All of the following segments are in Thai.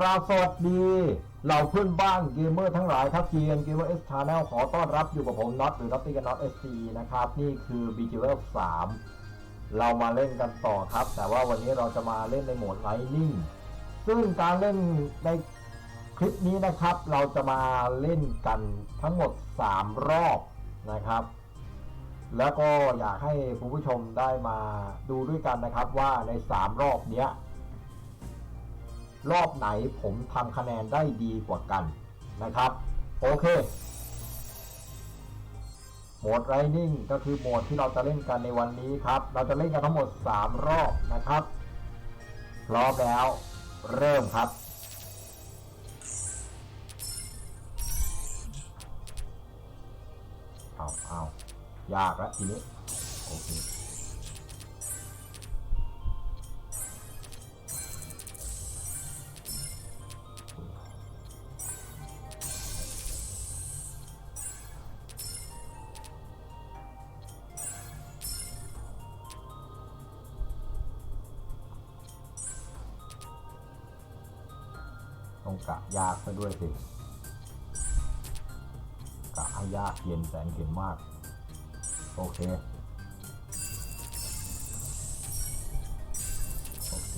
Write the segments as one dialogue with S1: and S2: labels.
S1: ราสวัสดีเหล่าเพื่อนบ้านเกมเมอร์ทั้งหลายครับเกียนเกมเมอร์เอสชาแนลขอต้อนรับอยู่กับผมน็อตหรือน็อตตี้กับน็อตเอสซีนะครับ นี่คือ b g เ s 3เรามาเล่นกันต่อครับ แต่ว่าวันนี้เราจะมาเล่นในโหมดไลนิ่งซึ่งการเล่นในคลิปนี้นะครับ เราจะมาเล่นกันทั้งหมด 3 รอบนะครับ แล้วก็อยากให้คุณผู้ชมได้มาดูด้วยกันนะครับว่าใน 3 รอบเนี้ย รอบไหนผมทำคะแนนได้ดีกว่ากันนะครับ โอเค โหมดไรนิ่งก็คือโหมดที่เราจะเล่นกันในวันนี้ครับ เราจะเล่นกันทั้งหมด 3 รอบนะครับ รอมแล้ว เริ่มครับเอาเอายากแล้วทีนี้ โอเค ต้องกะยากซะด้วยสิกะให้ยากเย็นแสนเข็นมาก โอเค โอเค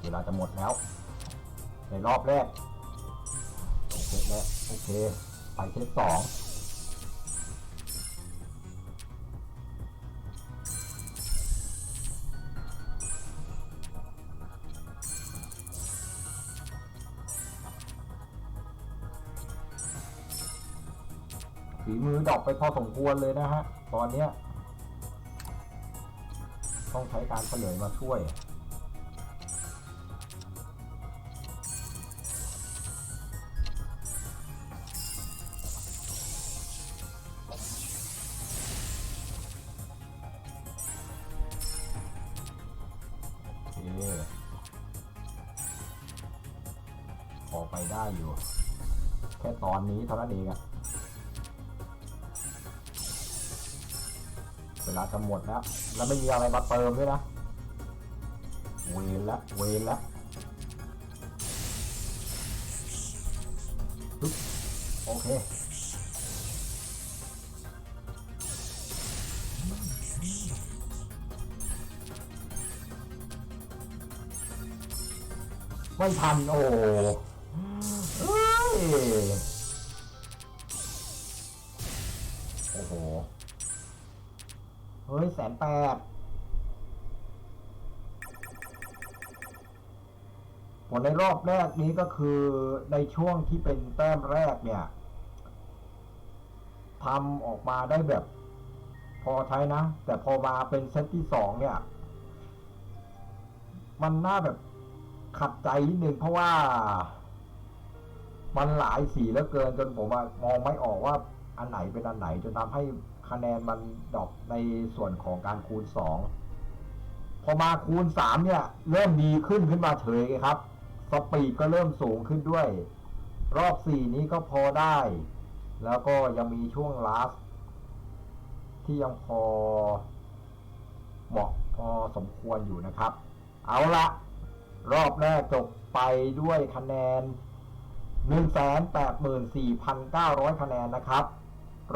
S1: เวลาจะหมดแล้ว ในรอบแรกโอเคแล้วโอเค ไปเทสสองฝีมือดอกไปพอสมควรเลยนะฮะ ตอนเนี้ย ต้องใช้การเฉลยมาช่วย ได้อยู่ แค่ตอนนี้เท่านั้นเองอะเวลาจะหมดแล้ว แล้วไม่มีอะไรมาเติมด้วยนะ เวนละ เวนละปึ๊บโอเคไม่ทันโอ้ โอ้โห เฮ้ยแสนแปดผลในรอบแรกนี้ก็คือในช่วงที่เป็นแต้มแรกเนี่ยทำออกมาได้แบบ พอใช้นะ แต่พอมาเป็นเซตที่สองเนี่ย มันน่าแบบขัดใจนิดนึงเพราะว่า มันหลายสีเหลือเกินจนผมมองไม่ออกว่าอันไหนเป็นอันไหนจนทำให้คะแนนมันดรอปในส่วนของการคูณสองพอมาคูณสามเนี่ย เริ่มดีขึ้นขึ้นมาเฉยครับ สปีดก็เริ่มสูงขึ้นด้วย รอบสี่นี้ก็พอได้ แล้วก็ยังมีช่วงลาสที่ยังพอเหมาะพอสมควรอยู่นะครับ เอาละรอบแรกจบไปด้วยคะแนน 184,900 คะแนนนะครับ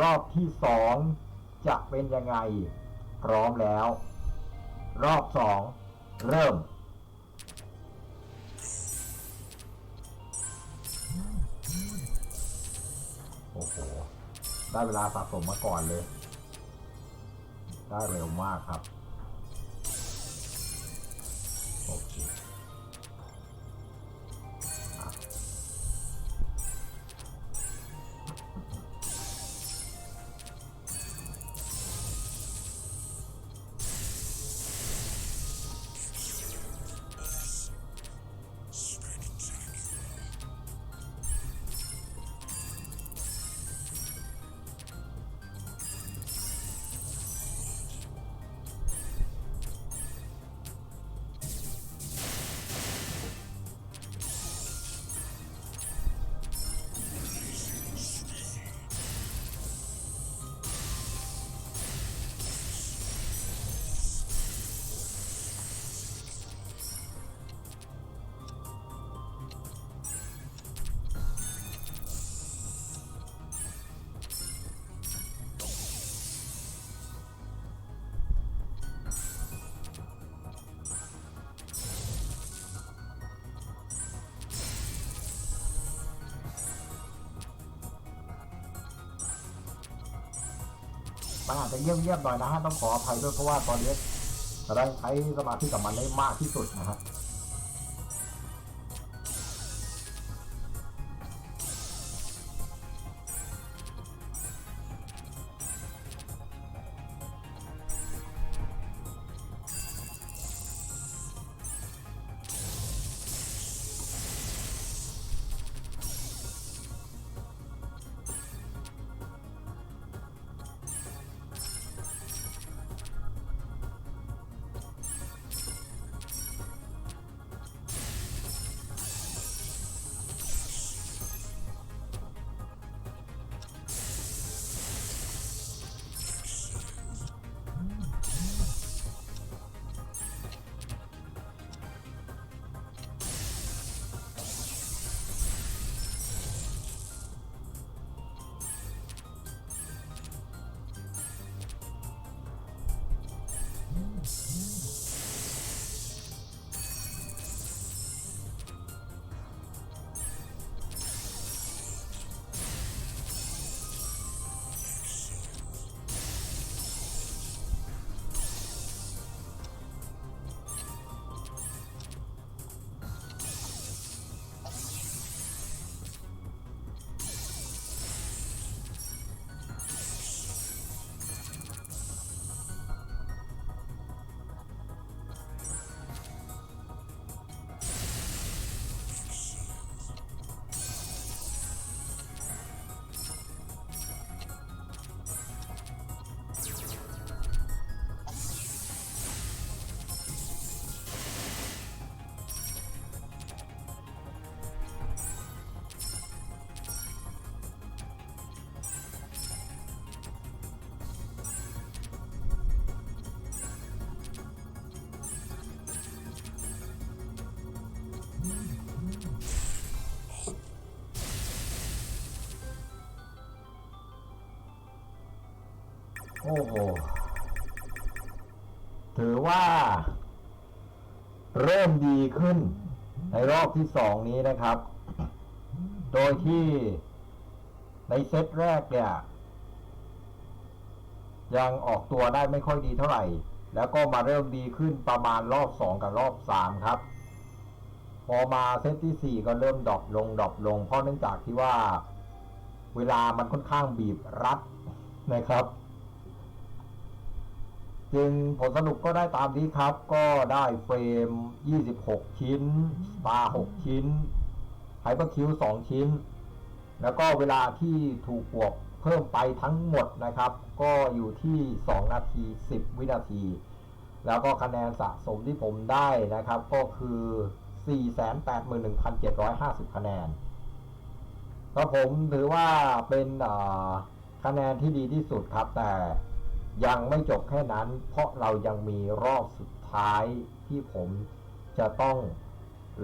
S1: รอบที่ 2 จะเป็นยังไง พร้อมแล้ว รอบ 2 เริ่ม โอ้โห ได้เวลาสะสมมาก่อนเลย ได้เร็วมากครับ มันอาจจะเงียบๆหน่อยนะฮะต้องขออภัยด้วยเพราะว่าตอนนี้เราได้ใช้สมาธิกับมันได้มากที่สุดนะฮะ โอ้โหถือว่า เริ่มดีขึ้น ในรอบที่สองนี้นะครับ โดยที่ในเซตแรกเนี่ย ยังออกตัวได้ไม่ค่อยดีเท่าไหร่ แล้วก็มาเริ่มดีขึ้นประมาณรอบสองกับรอบสามครับ พอมาเซตที่สี่ก็เริ่มดรอปลงดรอปลง เพราะเนื่องจากที่ว่า เวลามันค่อนข้างบีบรัดนะครับ จึงผลสรุปก็ได้ตามนี้ครับ ก็ได้เฟรม 26 ชิ้นสตาร์6ชิ้นไฮเปอร์คิว2ชิ้น แล้วก็เวลาที่ถูกบวกเพิ่มไปทั้งหมดนะครับ ก็อยู่ที่ 2 นาที 10 วินาที แล้วก็คะแนนสะสมที่ผมได้นะครับ ก็คือ 481,750 คะแนนก็ผมถือว่าเป็นคะแนนที่ดีที่สุดครับแต่ ยังไม่จบแค่นั้น เพราะเรายังมีรอบสุดท้ายที่ผมจะต้อง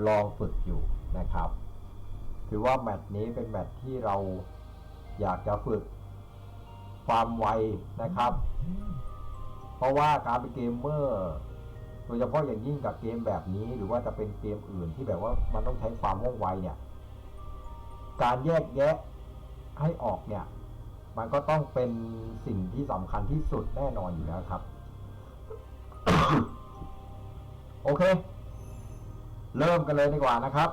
S1: ลองฝึกอยู่นะครับ ถือว่าแมตช์นี้เป็นแมตช์ที่เราอยากจะฝึกความไวนะครับ เพราะว่าการเป็นเกมเมอร์โดยเฉพาะอย่างยิ่งกับเกมแบบนี้หรือว่าจะเป็นเกมอื่นที่แบบว่ามันต้องใช้ความว่องไวเนี่ย การแยกแยะให้ออกเนี่ย มันก็ต้องเป็นสิ่งที่สำคัญที่สุดแน่นอนอยู่แล้วครับ โอเค เริ่มกันเลยดีกว่านะครับ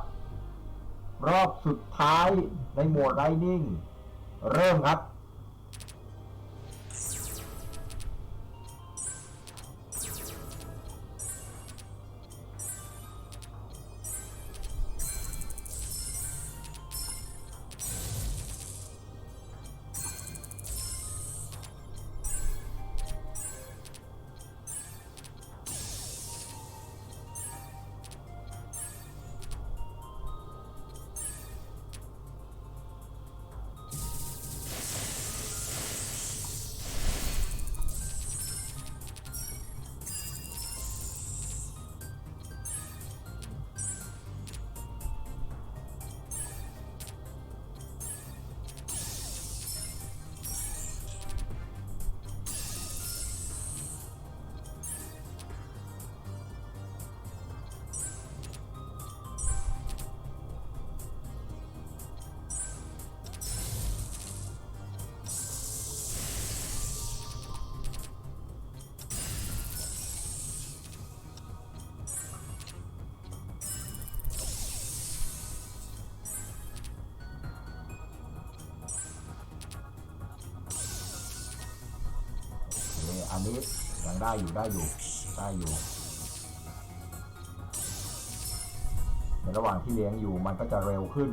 S1: รอบสุดท้ายในโหมดไรนิ่ง เริ่มครับ ได้อยู่ได้อยู่ได้อยู่ในระหว่างที่เลี้ยงอยู่มันก็จะเร็วขึ้น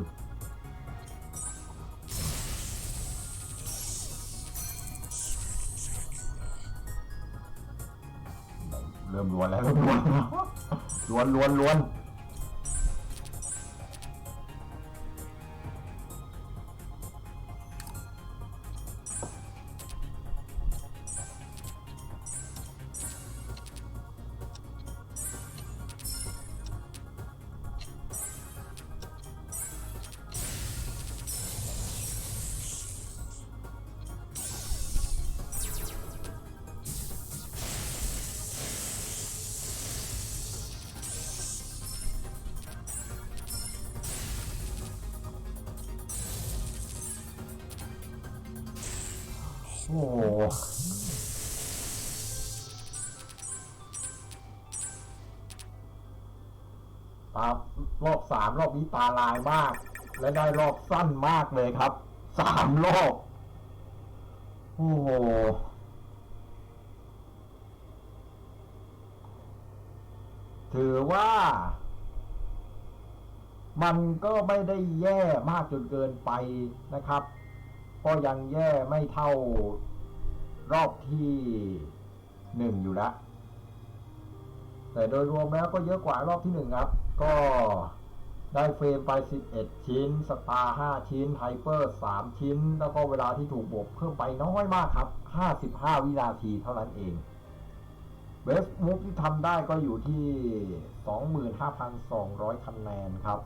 S1: เริ่มล้วนแล้วล้วนแล้วล้วนล้วนล้วน โอ้โหตารอบสามรอบนี้ตาลายมาก และได้รอบสั้นมากเลยครับ สามรอบ โอ้โหถือว่า มันก็ไม่ได้แย่มากจนเกินไปนะครับ ก็ยังแย่ไม่เท่ารอบที่หนึ่งอยู่ล้วแต่โดยรวมแล้วก็เยอะกว่ารอบที่หนึ่งครับ ก็ได้เฟรมไป 11 ชิ้น สตาร์ 5 ชิ้น ไฮเปอร์ 3 ชิ้น แล้วก็เวลาที่ถูกบวกเพิ่มไปน้อยมากครับ 55 วินาทีเท่านั้นเองเบสมูฟที่ทำได้ก็อยู่ที่ 25,200 คะแนนครับ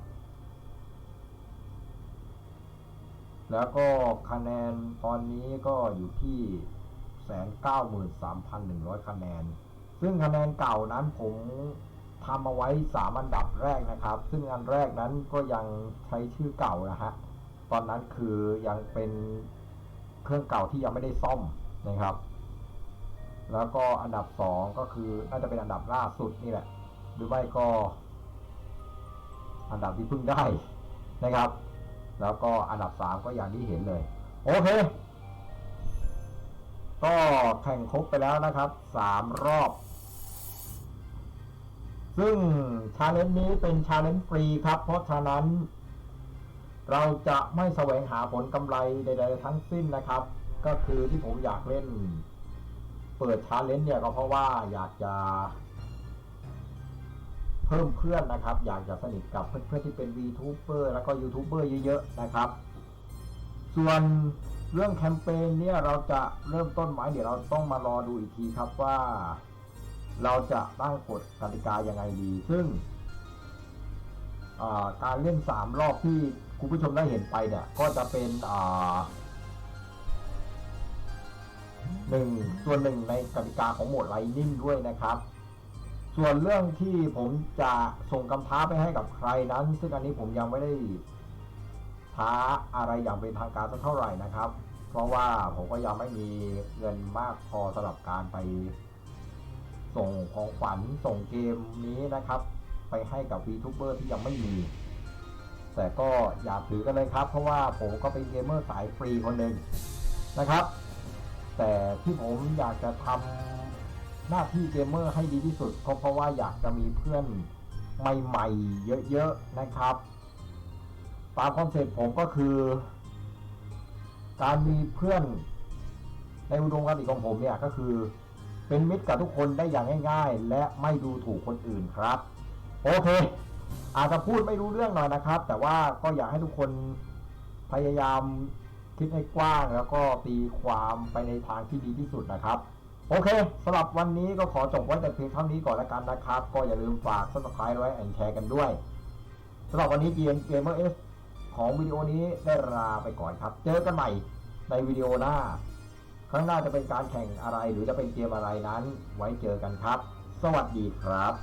S1: แล้วก็คะแนนตอนนี้ก็อยู่ที่แสนเก้าหมื่นสามพันหนึ่งร้อยคะแนน ซึ่งคะแนนเก่านั้นผมทำเอาไว้สามอันดับแรกนะครับ ซึ่งอันแรกนั้นก็ยังใช้ชื่อเก่านะฮะ ตอนนั้นคือยังเป็นเครื่องเก่าที่ยังไม่ได้ซ่อมนะครับ แล้วก็อันดับสองก็คือน่าจะเป็นอันดับล่าสุดนี่แหละ หรือไม่ก็ อันดับที่เพิ่งได้นะครับ แล้วก็อันดับสามก็อย่างที่เห็นเลย โอเค ก็แข่งครบไปแล้วนะครับสามรอบ ซึ่งชาเลนจ์นี้เป็นชาเลนจ์ฟรีครับ เพราะฉะนั้น เราจะไม่แสวงหาผลกำไรใดๆทั้งสิ้นนะครับ ก็คือที่ผมอยากเล่น เปิดชาเลนจ์เนี่ยก็เพราะว่าอยากจะ เพิ่มเพื่อนนะครับ อยากจะสนิทกับเพื่อนๆที่เป็น VTuber แล้วก็ยูทูบเบอร์เยอะๆนะครับ ส่วนเรื่องแคมเปญเนี่ยเราจะเริ่มต้นไหมเดี๋ยวเราต้องมารอดูอีกทีครับว่า เราจะตั้งกฎกติกายังไงดี ซึ่งการเล่นสามรอบที่คุณผู้ชมได้เห็นไปเนี่ย ก็จะเป็นหนึ่งส่วนหนึ่งในกติกาของโหมดไลนิ่งด้วยนะครับ ส่วนเรื่องที่ผมจะส่งคำท้าไปให้กับใครนั้น ซึ่งอันนี้ผมยังไม่ได้ท้าอะไรอย่างเป็นทางการสักเท่าไหร่นะครับ เพราะว่าผมก็ยังไม่มีเงินมากพอสำหรับการไป ส่งของขวัญส่งเกมนี้นะครับ ไปให้กับ VTuber ที่ยังไม่มี แต่ก็อย่าถือกันเลยครับ เพราะว่าผมก็เป็นเกมเมอร์สายฟรีคนหนึ่งนะครับ แต่ที่ผมอยากจะทำ หน้าที่เกมเมอร์ให้ดีที่สุดก็เพราะว่าอยากจะมีเพื่อนใหม่ๆ เยอะๆนะครับ ตามคอนเซ็ปต์ผมก็คือ การมีเพื่อนในอุดมการณ์ของผมเนี่ยก็คือเป็นมิตรกับทุกคนได้อย่างง่าย ๆ และไม่ดูถูกคนอื่นครับ โอเค อาจจะพูดไม่รู้เรื่องหน่อยนะครับ แต่ว่าก็อยากให้ทุกคนพยายามคิดให้กว้างแล้วก็ตีความไปในทางที่ดีที่สุดนะครับ โอเคสำหรับวันนี้ก็ขอจบไว้แต่เพียงเท่านี้ก่อนละกันนะครับ ก็อย่าลืมฝาก subscribe ไว้แอนแชร์กันด้วยสำหรับวันนี้เกมเมอร์เอสของวิดีโอนี้ได้ลาไปก่อนครับ เจอกันใหม่ในวิดีโอหน้า ครั้งหน้าจะเป็นการแข่งอะไรหรือจะเป็นเกมอะไรนั้น ไว้เจอกันครับ สวัสดีครับ